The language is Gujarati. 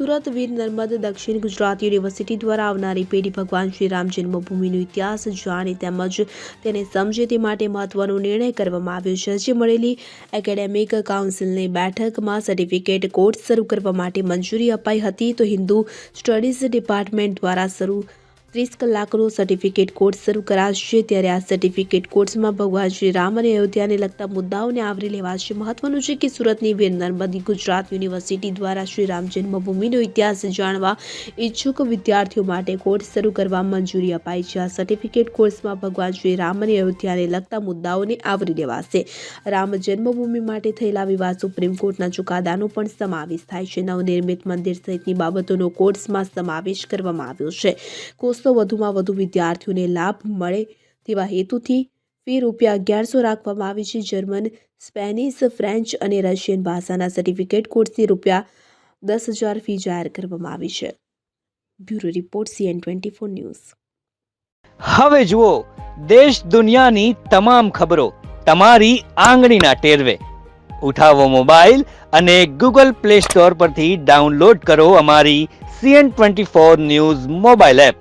સુરત વીર નર્મદ દક્ષિણ ગુજરાત યુનિવર્સિટી દ્વારા આવનારી પેઢી ભગવાન શ્રી રામ જન્મભૂમિનો ઇતિહાસ જાણે તેમજ તેને સમજે તે માટે મહત્વનો નિર્ણય કરવામાં આવ્યો છે. જે મળેલી એકેડેમિક કાઉન્સિલની બેઠકમાં સર્ટિફિકેટ કોર્સ શરૂ કરવા માટે મંજૂરી અપાઈ હતી તો હિન્દુ સ્ટડીઝ ડિપાર્ટમેન્ટ દ્વારા શરૂ ત્રીસ કલાકનો સર્ટિફિકેટ કોર્સ શરૂ કરાશે. ત્યારે આ સર્ટિફિકેટ કોર્સમાં ભગવાન શ્રી રામ અને અયોધ્યાને લગતા મુદ્દાઓને આવરી લેવાશે. મહત્વનું છે કે સુરતની વીર નર્મદી ગુજરાત યુનિવર્સિટી દ્વારા શ્રી રામ જન્મભૂમિનો ઇતિહાસ જાણવા ઈચ્છુક વિદ્યાર્થીઓ માટે કોર્સ શરૂ કરવા મંજૂરી અપાઈ છે. આ સર્ટિફિકેટ કોર્સમાં ભગવાન શ્રી રામ અને અયોધ્યાને લગતા મુદ્દાઓને આવરી લેવાશે. રામ જન્મભૂમિ માટે થયેલા વિવાદ સુપ્રીમ કોર્ટના ચુકાદાનો પણ સમાવેશ થાય છે. નવનિર્મિત મંદિર સહિતની બાબતોનો કોર્સમાં સમાવેશ કરવામાં આવ્યો છે. કોર્સનો વધુમાં વધુ વિદ્યાર્થીઓને લાભ મળે તેવા હેતુથી ફી રૂપિયા અગિયારસો રાખવામાં આવી છે. જર્મન, સ્પેનિશ, ફ્રેન્ચ અને રશિયન ભાષાના સર્ટિફિકેટ કોર્સની રૂપિયા દસ હજાર ફી જાહેર કરવામાં આવી છે. Bureau report CN twenty four news. હવે જુઓ, દેશ દુનિયાની તમામ ખબરો તમારી આંગળીના ટેરવે. ઉઠાવો મોબાઈલ અને ગૂગલ પ્લે સ્ટોર પરથી ડાઉનલોડ કરો અમારી CN twenty four news mobile app.